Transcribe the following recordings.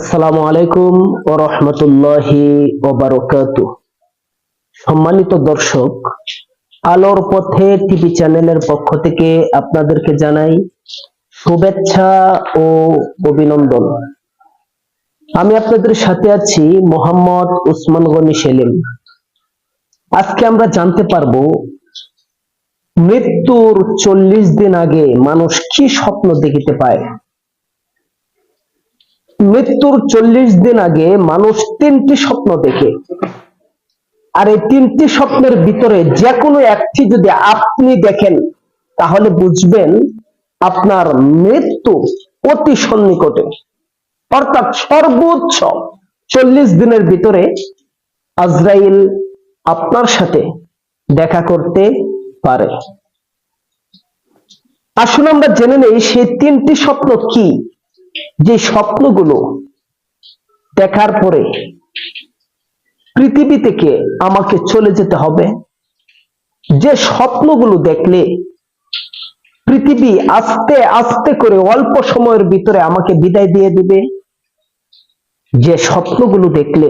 আসসালামু আলাইকুম ও রহমতুল্লাহি সম্মানিত দর্শক, আলোর পথে টিভি চ্যানেলের পক্ষ থেকে আপনাদেরকে জানাই শুভেচ্ছা ও অভিনন্দন। আমি আপনাদের সাথে আছি মোহাম্মদ উসমান গনি সেলিম। আজকে আমরা জানতে পারব, মৃত্যুর চল্লিশ দিন আগে মানুষ কি স্বপ্ন দেখিতে পায়? মৃত্যুর চল্লিশ দিন আগে মানুষ তিনটি স্বপ্ন দেখে। আর এই তিনটি স্বপ্নের ভিতরে যে কোনো একটি যদি আপনি দেখেন, তাহলে বুঝবেন আপনার মৃত্যু অতি সন্নিকটে। অর্থাৎ সর্বোচ্চ চল্লিশ দিনের ভিতরে আজরাইল আপনার সাথে দেখা করতে পারে। আসুন আমরা জেনে নেই, সেই তিনটি স্বপ্ন কি? যে স্বপ্নগুলো দেখার পরে পৃথিবী থেকে আমাকে চলে যেতে হবে, যে স্বপ্নগুলো দেখলে পৃথিবী আস্তে আস্তে করে অল্প সময়ের ভিতরে আমাকে বিদায় দিয়ে দিবে, যে স্বপ্নগুলো দেখলে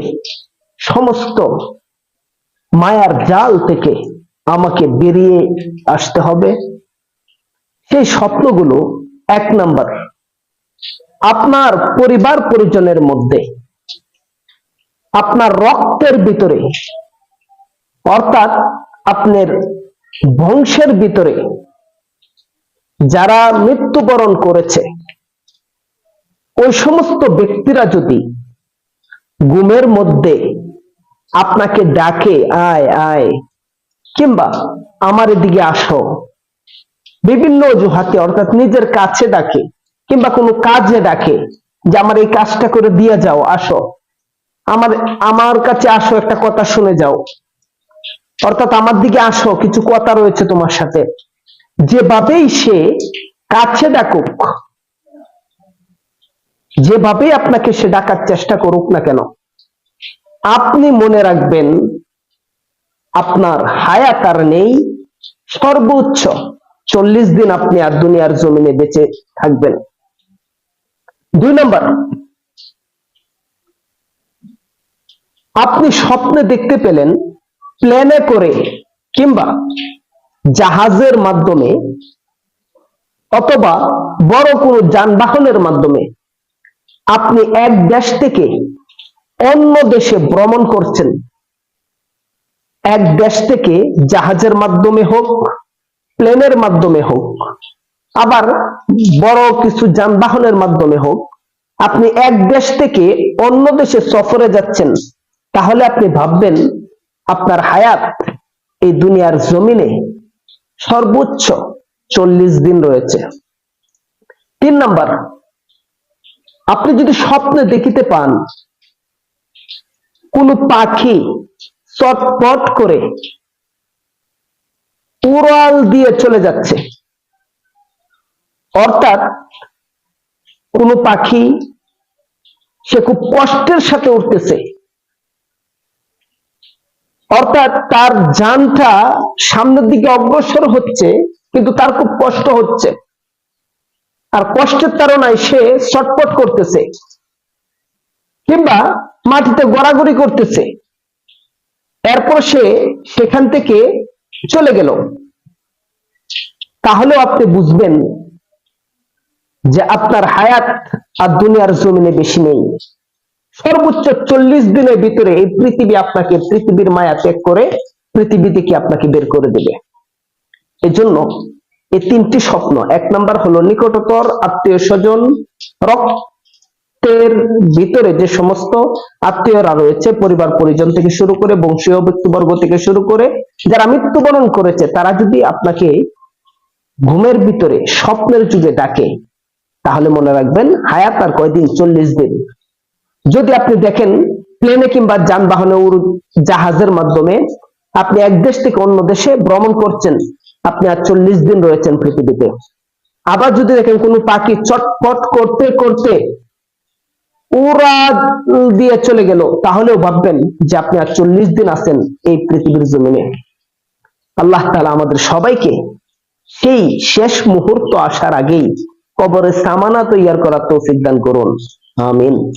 সমস্ত মায়ার জাল থেকে আমাকে বেরিয়ে আসতে হবে। সেই স্বপ্নগুলো এক নাম্বার আপনার পরিবার পরিজনের মধ্যে, আপনার রক্তের ভিতরে, অর্থাৎ আপনার বংশের ভিতরে যারা মৃত্যুবরণ করেছে, ওই সমস্ত ব্যক্তিরা যদি ঘুমের মধ্যে আপনাকে ডাকে, আয় আয়, কিংবা আমার এদিকে আসো, বিভিন্ন অজুহাতে অর্থাৎ নিজের কাছে ডাকে কিংবা কোনো কাজে ডাকে যে আমার এই কাজটা করে দিয়ে যাও, আসো। আমার আমার কাছে আসো, একটা কথা শুনে যাও। অর্থাৎ আমার দিকে আসো, কিছু কথা রয়েছে তোমার সাথে। যেভাবেই সে কাছে ডাকুক, যেভাবেই আপনাকে সে ডাকার চেষ্টা করুক না কেন, আপনি মনে রাখবেন, আপনার হায়াত আর নেই, সর্বোচ্চ চল্লিশ দিন আপনি আর দুনিয়ার জমিনে বেঁচে থাকবেন। দুই নম্বর। আপনি স্বপ্নে দেখতে পেলেন প্লেনে করে কিংবা জাহাজের মাধ্যমে অথবা বড় কোনো যানবাহনের মাধ্যমে আপনি এক দেশ থেকে অন্য দেশে ভ্রমণ করছেন। এক দেশ থেকে জাহাজের মাধ্যমে হোক, প্লেনের মাধ্যমে হোক। আবার বড় কিছু যানবাহনের মাধ্যমে হোক, আপনি এক দেশ থেকে অন্য দেশে সফরে যাচ্ছেন, তাহলে আপনি ভাববেন আপনার হায়াত এই দুনিয়ার জমিনে সর্বোচ্চ চল্লিশ দিন রয়েছে। তিন নাম্বার, আপনি যদি স্বপ্নে দেখিতে পান কোন পাখি চটপট করে উড়াল দিয়ে চলে যাচ্ছে অর্থাৎ কোন পাখি সে খুব কষ্টের সাথে উঠতেছে অর্থাৎ তার যানটা সামনের দিকে অগ্রসর হচ্ছে, কিন্তু তার খুব কষ্ট হচ্ছে। আর কষ্টের তারনায় সে ছটপট করতেছে, কিংবা মাটিতে গড়াগড়ি করতেছে। এরপর সে সেখান থেকে চলে গেল। তাহলেও আপনি বুঝবেন যে আপনার হায়াত আর দুনিয়ার জমিনে বেশি নেই। সর্বোচ্চ চল্লিশ দিনের ভিতরে এই পৃথিবী আপনাকে পৃথিবীর মায়া ত্যাগ করে পৃথিবী থেকে আপনাকে বের করে দেবে। এজন্য এই তিনটি স্বপ্ন, এক নাম্বার হলো নিকটতর আত্মীয় স্বজন, রক্তের ভিতরে যে সমস্ত আত্মীয়রা রয়েছে, পরিবার, পরিজন থেকে শুরু করে বংশীয় ব্যক্তিবর্গ থেকে শুরু করে যারা মৃত্যুবরণ করেছে, তারা যদি আপনাকে ঘুমের ভিতরে স্বপ্নের যুগে ডাকে তাহলে মনে রাখবেন হায়াত আর কয়দিন চল্লিশ দিন। যদি আপনি দেখেন প্লেনে কিংবা যানবাহনে জাহাজের মাধ্যমে আপনি এক দেশ থেকে অন্য দেশে ভ্রমণ করছেন, আপনি আর চল্লিশ দিন রয়েছেন পৃথিবীতে। আবার যদি দেখেন কোন পাখি চটপট করতে করতে উড়া দিয়ে চলে গেল, তাহলেও ভাববেন যে আপনি আর চল্লিশ দিন আছেন এই পৃথিবীর জমিনে। আল্লাহ তালা আমাদের সবাইকে সেই শেষ মুহূর্ত আসার আগেই কবরে সামানা তৈয়ার করার তৌফিক দান করুন। আমিন।